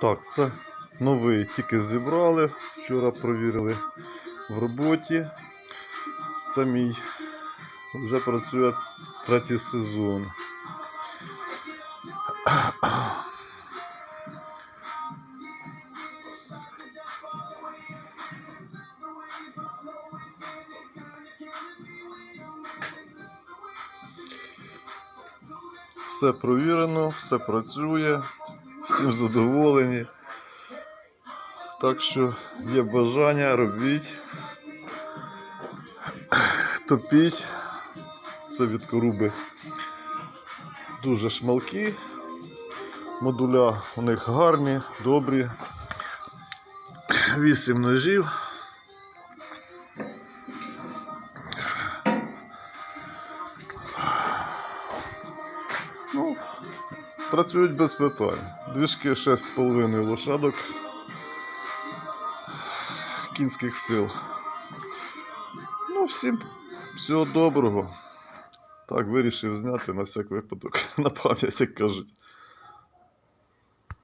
Так, це новий, тільки зібрали. Вчора провірили в роботі. Це мій вже працює третій сезон. Все провірено, все працює, всім задоволені. Так що є бажання, робіть, топіть. Це від коруби дуже шмалкі. Модуля у них гарні, добрі. Вісім ножів. Ну, працюють без питань. Двіжки 6,5 лошадок кінських сил. Ну, всім всього доброго. Так, вирішив зняти на всяк випадок, на пам'ять, як кажуть.